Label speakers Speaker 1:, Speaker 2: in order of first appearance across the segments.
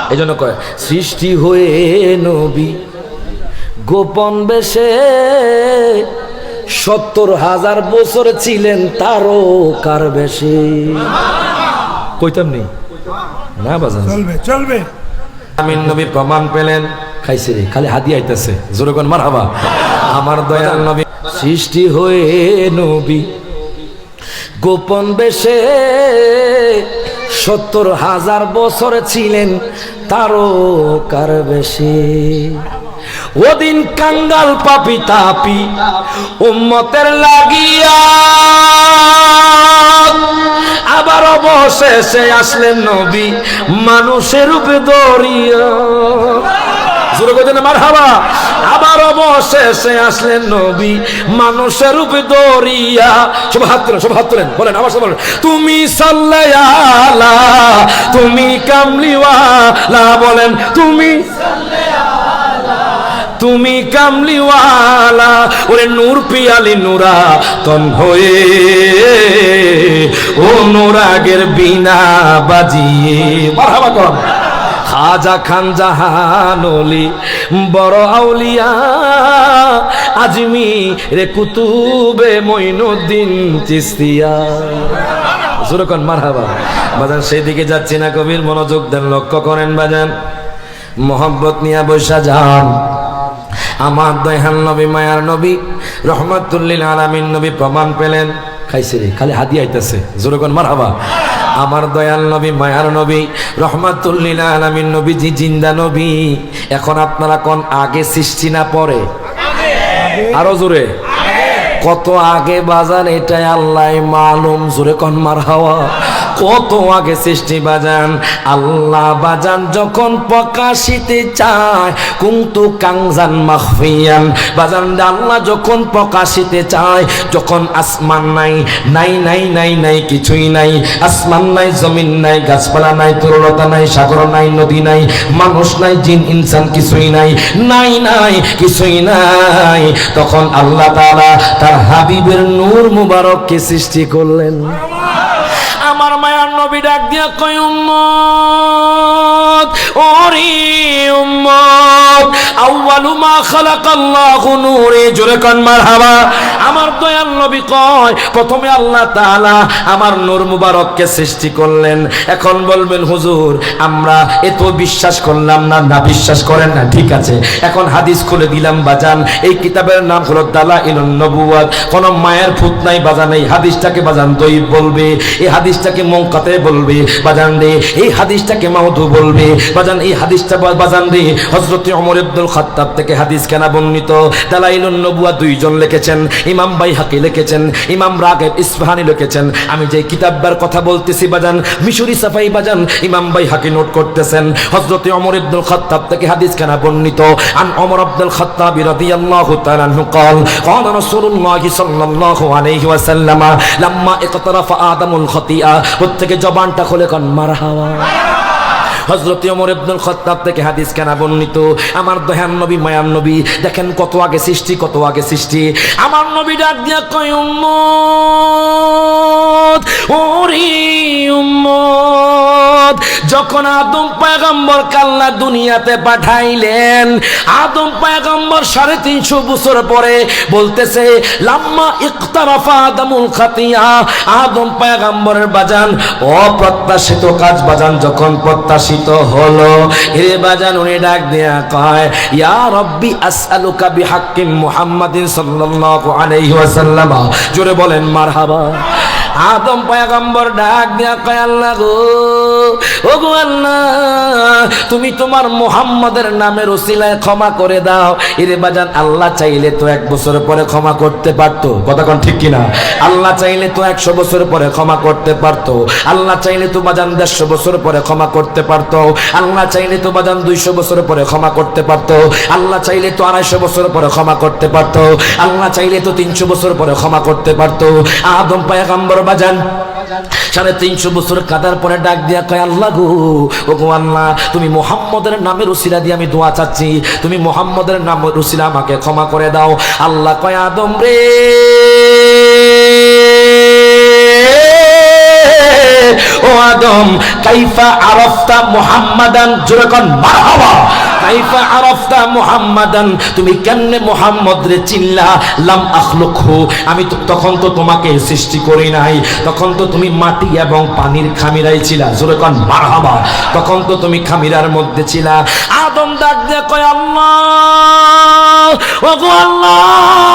Speaker 1: এই জন্য কয় সৃষ্টি হয়ে নবী গোপন বেশে সত্তর হাজার বছর ছিলেন তারও কার বেশে। কইতাম নেই। না বাজান।
Speaker 2: চলবে চলবে।
Speaker 1: আমিন নবী প্রমাণ পেলেন। খাইছে রে খালি হাদি আইতেছে। জোরগন মার হাবা আমার দয়াল নবী। সৃষ্টি হয়ে নবী গোপন বেশে সত্তর হাজার বছর ছিলেন তারও কার বেশে। ওদিন কাঙ্গাল পাপি তাপি উম্মতের লাগিয়া আবার অবশেষে আসলেন নবী মানুষের রূপে দরিয়া। জোরে মার হাবা আবার অবশেষে আসলেন নবী মানুষের রূপে দরিয়া। সব হাত তোলেন সব বলেন, আবার বলেন, তুমি সাল্লায়ালা, তুমি কামলিওয়ালা। বলেন, তুমি তুমি কামলিওয়ালা। ওরে নূর পিয়ালি নুরা তন হয়ে, ও নোরাগের বিনা বাজিয়ে। মারহাবা কর খাজা খান জাহানলি বড় আউলিয়া আজমি রে কুতুবে মইনুদ্দিন চিস্তিয়া। সুরকন মারহাবা। বাজান সেই দিকে যাচ্ছি না কবির মনোযোগ দেন, লক্ষ্য করেন বাজান। মোহাম্মত নিয়া বৈশা যান। আমার দয়াল নবী, মায়ার নবী, রহমতুল্লিল আলামিন নবী প্রমাণ পেলেন। খাইছে রে, খালি হাদি আইতাছে। জোরগন মারহাবা। আমার দয়াল নবী, মায়ার নবী, রহমাতুল্লিল আলামিন জিন্দা নবী। এখন আপনারা কোন আগে সৃষ্টি না পরে? আরও জোরে। কত আগে বাজান, এটাই আল্লাহ মালুম। জোরে কন মার হাওয়া কত আগে সৃষ্টি বাজান? আল্লাহ বাজান যখন প্রকাশিতে চায়, কুন্তু কাংজান মাখফিয়ান বাজান আল্লাহ যখন প্রকাশিতে চায়, যখন আসমান নাই নাই নাই নাই নাই, কিছুই নাই। আসমান নাই, জমিন নাই, গাছপালা নাই, তরলতা নাই, সাগর নাই, নদী নাই, মানুষ নাই, জিন, ইনসান কিছুই নাই নাই নাই, কিছুই নাই। তখন আল্লাহ তাআলা তার হাবিবের নূর মুবারককে সৃষ্টি করলেন। নবী ডাক দিয়া কয় আমার সৃষ্টি করলেন। এখন বলবেন, হুজুর, আমরা এত বিশ্বাস করলাম না না বিশ্বাস করেন না, ঠিক আছে। এখন হাদিস খুলে দিলাম, বাজান। এই কিতাবের নাম হলো দালা ইলুন নবুয়াত কোন মায়ের ফুত নাই, বাজান। এই হাদিসটাকে বাজান দই বলবে, এই হাদিসটাকে মৌকাতে বলবে। বাজান রে, এই হাদিসটাকে মাউদু বলবে। বাজান এই হাদিসটা বা- বাজান রে হযরত ওমর ইবনুল খাত্তাব থেকে হাদিস কেনা বর্ণিত দালাইলুন নবুয়া দুইজন লিখেছেন ইমাম বাইহাকি লিখেছেন ইমাম রাগেব ইসফাহানি লিখেছেন আমি যে কিতাববার কথা বলতেছি বাজান মিশরি সাফাই বাজান ইমাম বাইহাকি নোট করতেছেন হযরত ওমর ইবনুল খাত্তাব থেকে হাদিস কেনা বর্ণিত আন ওমর আব্দুল খাত্তাব রাদিয়াল্লাহু তাআলা আনহু قال قال رسول الله صلى الله عليه وسلم لما اقترف آدم الخطيئة প্রত্যেকে জবানটা খুলে কোন মারহাবা হজরত ওমর ইবনুল খত্তাব থেকে হাদিস কেনা বর্ণিত, আমার দয়ান নবী মায়ান নবী, দেখেন কত আগে সৃষ্টি, কত আগে সৃষ্টি। আমার নবী ডাক দিয়া কয়, উম্মত উম্মত। যখন আদম পয়গম্বর কাল্লা দুনিয়াতে পাঠাইলেন, আদম পয়গম্বর সাড়ে তিনশো বছর পরে বলতেছে, লাম্মা ইকতারাফা আদমুল খাতিয়া। আদম পয়গম্বরের বাজান, অপ্রত্যাশিত কাজ বাজান যখন প্রত্যাশিত হলো হে বাজান উনি ডাক দেয়া কয়, ইয়া রব্বি আসআলুকা বিহাক্কি মুহাম্মাদিন সাল্লাল্লাহু আলাইহি ওয়াসাল্লাম। জোরে বলেন, মারহাবা। আদম পয়গম্বর ডাক দেয়া কয়, আল্লাহ গো। ও গো আল্লাহ, তুমি তোমার মোহাম্মদের নামের ওসিলায় ক্ষমা করে দাও। এরে বাজান, আল্লাহ চাইলে তো এক বছর পরে ক্ষমা করতে পারতো। কথা ঠিক কিনা? আল্লাহ চাইলে তো একশো বছর পরে ক্ষমা করতে পারতো। আল্লাহ চাইলে তো বাজান দেড়শো বছর পরে ক্ষমা করতে পারতো। আল্লাহ চাইলে তো বাজান দুইশো বছর পরে ক্ষমা করতে পারতো। আল্লাহ চাইলে তো আড়াইশো বছর পরে ক্ষমা করতে পারতো। আল্লাহ চাইলে তো তিনশো বছর পরে ক্ষমা করতে পারতো। আদম পায়গাম্বর বাজান সাড়ে তিনশো বছর কাদার পরে ডাক দিয়া কয়, আল্লাহ গো আল্লাহ, তুমি মোহাম্মদের নামের উসিলা দিয়ে আমি দোয়া চাচ্ছি। তুমি মোহাম্মদের নামের উসিলা আমাকে ক্ষমা করে দাও। আল্লাহ কয়, আদম রে, ও আদম, কাইফা আরফতা মুহাম্মাদান? জোরে মারহাবা। কাইফা আরফতা তুমি কেমনে মুহাম্মদ রে চিল্লা লাম আখলুকহু। আমি তখন তো তোমাকে সৃষ্টি করি নাই। তখন তো তুমি মাটি এবং পানির খামিরাই ছিলা। জোরে কন, মারহাবা। তখন তো তুমি খামিরার মধ্যে ছিলা। আদম ডাক দিয়ে আল্লাহ! ওগো আল্লাহ!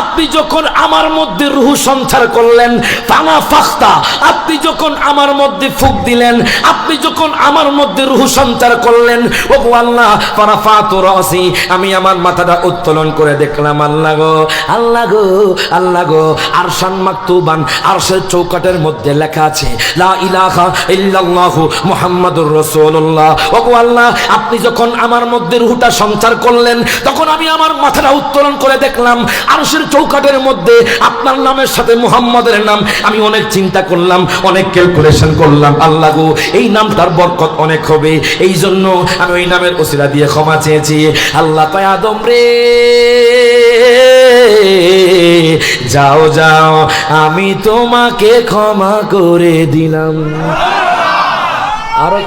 Speaker 1: আপনি যখন আমার মধ্যে রুহ সঞ্চার করলেন ফানা ফাখতা আপনি যখন আমার মধ্যে ফুক দিলেন, আপনি যখন আমার মধ্যে রুহ সঞ্চার করলেন, ওগো আল্লাহ, ফারাফাতু রাসি, আমি আমার মাথাটা উত্তোলন করে দেখলাম, আল্লাহ গো আল্লাহ গো আল্লাহ গো, আরশান মাকতুবান, আরশের চৌকাটের মধ্যে লেখা আছে, লা ইলাহা ইল্লাল্লাহু মুহাম্মাদুর রাসূলুল্লাহ। ওগো আল্লাহ, আপনি যখন আমার মধ্যে রুহটা সঞ্চার করলেন, তখন আমি আমার মাথাটা উত্তোলন করে দেখলাম আরশের চৌকাটের মধ্যে আপনার নামের সাথে মুহাম্মাদের নাম, আমি অনেক চিন্তা করলাম, অনেক ক্যালকুলেশন করলাম। আল্লাহ গো, এই নামটার বরকত অনেক হবে। এই জন্য আমি ওই নামের ওসিলা দিয়ে ক্ষমা চেয়েছি। আল্লাহ কয় আদম রে, যাও যাও, আমি তোমাকে ক্ষমা করে দিলাম। আরও